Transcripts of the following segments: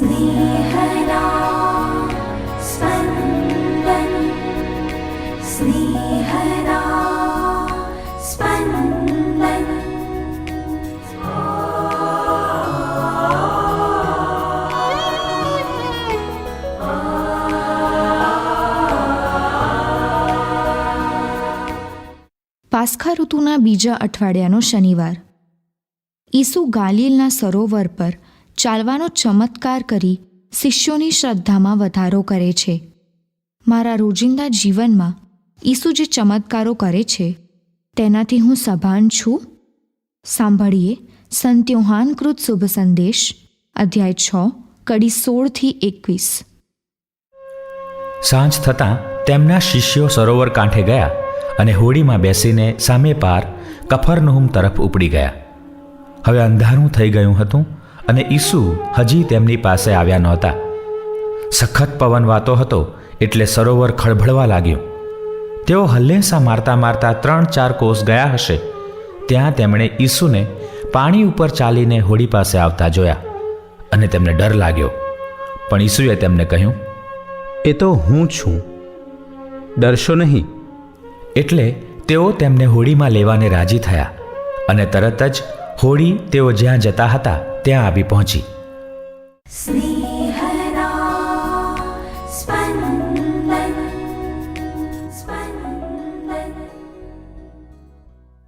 स्नेहदा स्पन्दन् स्नेहदा स्पन्दन् પાસ્ખા ઋતુના બીજા અઠવાડિયાનો શનિવાર ઈસુ ગાલિલના સરોવર પર ચાલવાનો ચમત્કાર કરી શિષ્યોની શ્રદ્ધામાં વધારો કરે છે. મારા રોજિંદા જીવનમાં ઈસુ જે ચમત્કારો કરે છે, તેનાથી હું સભાન છું. સાંભળીએ સંત્યોહાનકૃત શુભ સંદેશ, અધ્યાય છ, કડી સોળથી એકવીસ. સાંજ થતાં તેમના શિષ્યો સરોવર કાંઠે ગયા અને હોડીમાં બેસીને સામે પાર કફરનહુમ તરફ ઉપડી ગયા. હવે અંધારું થઈ ગયું હતું અને ઈસુ હજી તેમની પાસે આવ્યા નહોતા. સખત પવન વાતો હતો એટલે સરોવર ખળભળવા લાગ્યું. તેઓ હલ્લેસા મારતા મારતા ત્રણ ચાર કોસ ગયા હશે. ત્યાં તેમણે ઈસુને પાણી ઉપર ચાલીને હોડી પાસે આવતા જોયા અને તેમને ડર લાગ્યો. પણ ઈસુએ તેમને કહ્યું એ તો હું છું. ડરશો નહીં. એટલે તેઓ તેમને હોડીમાં લેવાને રાજી થયા અને તરત જ હોડી તેઓ જ્યાં જતા હતા ત્યાં આવી પહોંચી.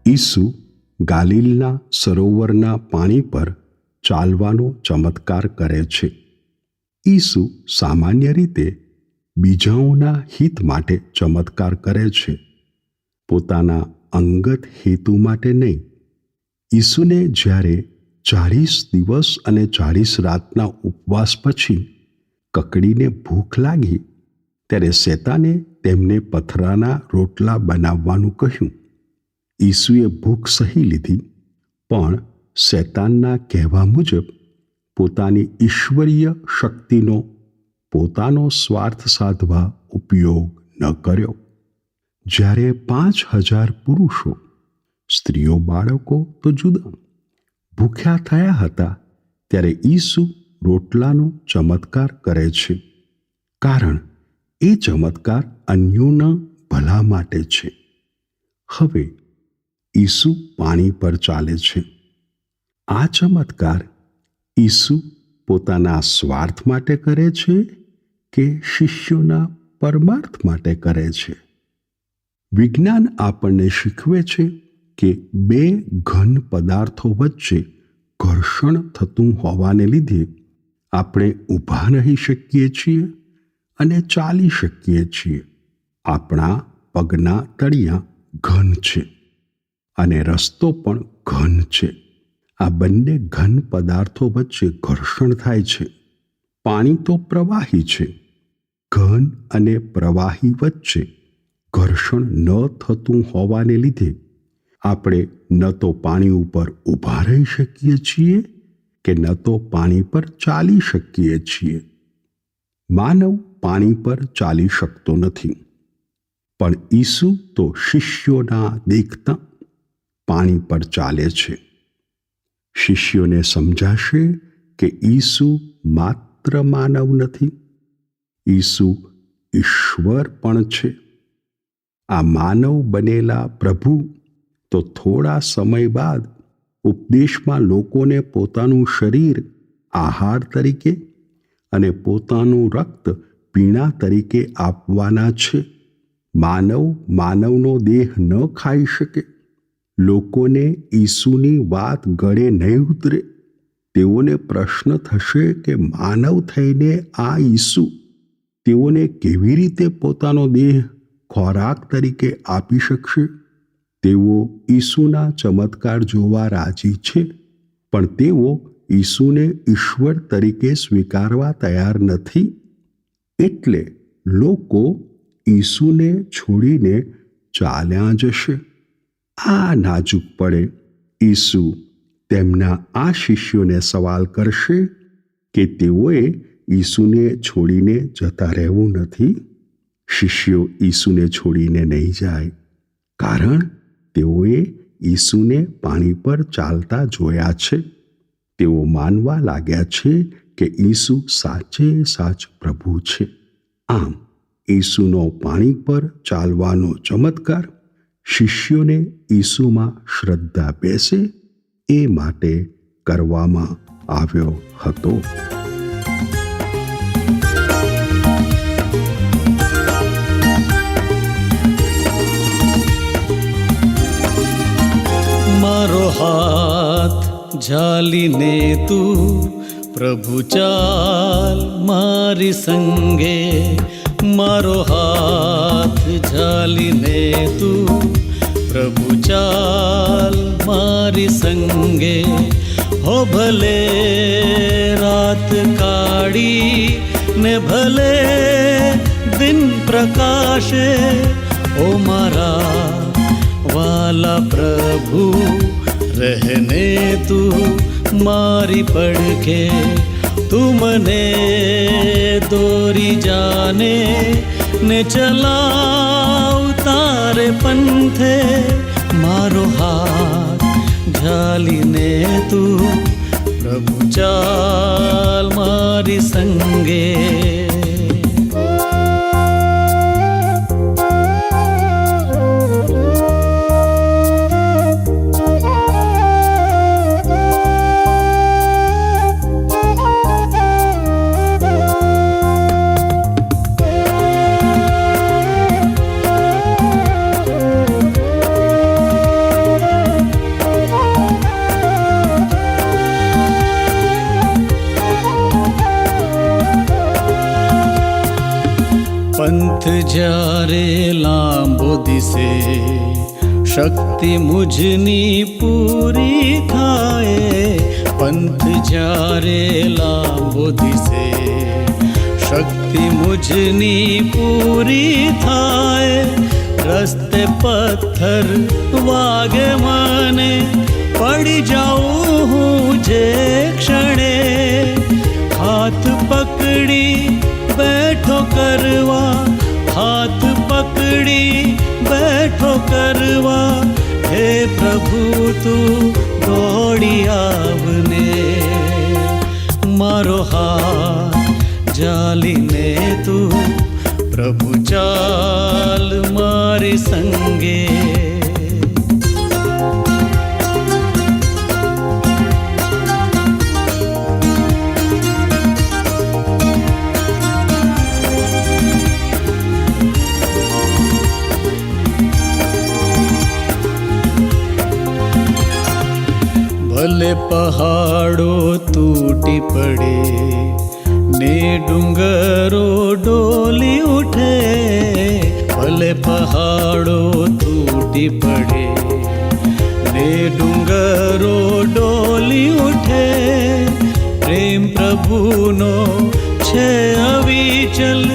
ઈસુ ગાલિલના સરોવરના પાણી પર ચાલવાનો ચમત્કાર કરે છે. ઈસુ સામાન્ય રીતે બીજાઓના હિત માટે ચમત્કાર કરે છે. પોતાના અંગત હેતુ માટે નહીં. ઈસુને જ્યારે ચાળીસ દિવસ અને ચાળીસ રાતના ઉપવાસ પછી કકડીને ભૂખ લાગી, ત્યારે શેતાને તેમને પથરાના રોટલા બનાવવાનું કહ્યું. ઈસુએ ભૂખ સહી લીધી, પણ શેતાનના કહેવા મુજબ પોતાની ઈશ્વરીય શક્તિનો, પોતાનો સ્વાર્થ સાધવા ઉપયોગ ન કર્યો. જ્યારે પાંચ હજાર પુરુષો, સ્ત્રીઓ બાળકો તો જુદા ભૂખ્યા થયા હતા ત્યારે ઈસુ રોટલાનો ચમત્કાર કરે છે. કારણ એ ચમત્કાર અન્યોના ભલા માટે છે. હવે ઈસુ પાણી પર ચાલે છે. આ ચમત્કાર ઈસુ પોતાના સ્વાર્થ માટે કરે છે કે શિષ્યોના પરમાર્થ માટે કરે છે? વિજ્ઞાન આપણને શીખવે છે કે બે ઘન પદાર્થો વચ્ચે ઘર્ષણ થતું હોવાને લીધે આપણે ઊભા રહી શકીએ છીએ અને ચાલી શકીએ છીએ. આપણા પગના તળિયા ઘન છે અને રસ્તો પણ ઘન છે. આ બંને ઘન પદાર્થો વચ્ચે ઘર્ષણ થાય છે. પાણી તો પ્રવાહી છે. ઘન અને પ્રવાહી વચ્ચે ઘર્ષણ ન થતું હોવાને લીધે આપણે ન તો પાણી ઉપર ઊભા રહી શકીએ છીએ કે ન તો પાણી પર ચાલી શકીએ છીએ. માનવ પાણી પર ચાલી શકતો નથી. પણ ઈસુ તો શિષ્યોના દેખતા પાણી પર ચાલે છે. શિષ્યોને સમજાશે કે ઈસુ માત્ર માનવ નથી. ઈસુ ઈશ્વર પણ છે. આ માનવ બનેલા પ્રભુ તો થોડા સમય બાદ ઉપદેશમાં લોકોને પોતાનું શરીર આહાર તરીકે અને પોતાનું રક્ત પીણા તરીકે આપવાના છે. માનવ માનવનો દેહ ન ખાઈ શકે. લોકોને ઈસુની વાત ગળે નહીં ઉતરે. તેઓને પ્રશ્ન થશે કે માનવ થઈને આ ઈસુ તેઓને કેવી રીતે પોતાનો દેહ ખોરાક તરીકે આપી શકશે? તેઓ ઈસુના ચમત્કાર જોવા રાજી છે, પણ તેઓ ઈસુને ઈશ્વર તરીકે સ્વીકારવા તૈયાર નથી. એટલે લોકો ઈસુને છોડીને ચાલ્યા જશે. આ નાજુક પડે ઈસુ તેમના આ શિષ્યોને સવાલ કરશે કે તેઓએ ઈસુને છોડીને જતા રહેવું નથી? શિષ્યો ઈસુને છોડીને નહીં જાય. કારણ તેઓએ ઈસુને પાણી પર ચાલતા જોયા છે. તેઓ માનવા લાગ્યા છે કે ઈસુ સાચે સાચ પ્રભુ છે. આમ, ઈસુનો પાણી પર ચાલવાનો ચમત્કાર શિષ્યોને ઈસુમાં શ્રદ્ધા બેસે એ માટે કરવામાં આવ્યો હતો. હાથ ઝાલીને તું પ્રભુ ચાલ મારી સંગે મારો હાથ ઝાલીને તું પ્રભુ ચાલ મારી સંગે હો ભલે રાત કાઢી ને ભલે દિન પ્રકાશે ઓ મારા વાલા પ્રભુ રહેને તું મારી પડખે તું મને દોરી જાને ને ચલાવ તારે પંથે મારો હાથ ઝાલીને તું પ્રભુ ચાલ મારી સંગે શક્તિ મુજની પૂરી થાય, પંથ જ્યારે લાંબો દિશે, શક્તિ મુજની પૂરી થાય, રસ્તે પથ્થર વાગે મને, પડી જાઉં કરવા હે પ્રભુ તું દોડી આવને. મારો હાથ જાલીને તું પ્રભુ ચાલ મારી સંગે. ભલે પહાડો તૂટી પડે, ને ડુંગરો ડોલી ઉઠે, ભલે પહાડો તૂટી પડે, ને ડુંગરો ડોલી ઉઠે, પ્રેમ પ્રભુનો છે અવિચલ,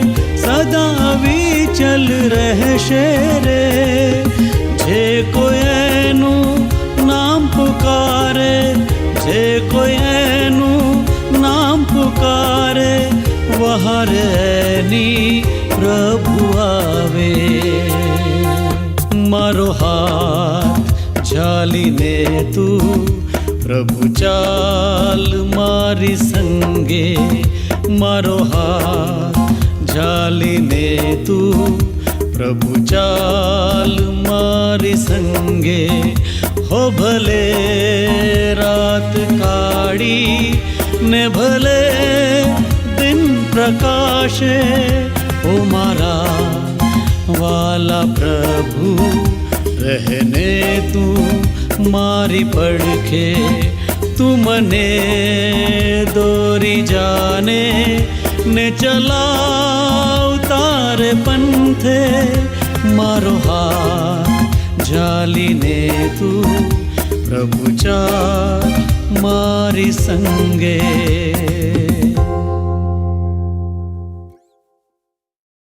સદા અવિચલ રહેશે રે. એની પ્રભુ આવે. મારો હાથ ચાલીને તું પ્રભુ ચાલ મારી સંગે. મારો હાથ ઝાલીને તું પ્રભુ ચાલ મારી સંગે. હો ભલે રાત કાઢી ને ભલે દિન પ્રકાશે, ઓ મારા વાલા પ્રભુ, રહેને તું મારી પડખે, તું મને દોરી જાને, ને ચલાવ તારે પંથે, મારો હાથ જાલીને તું પ્રભુ ચા મારી સંગે.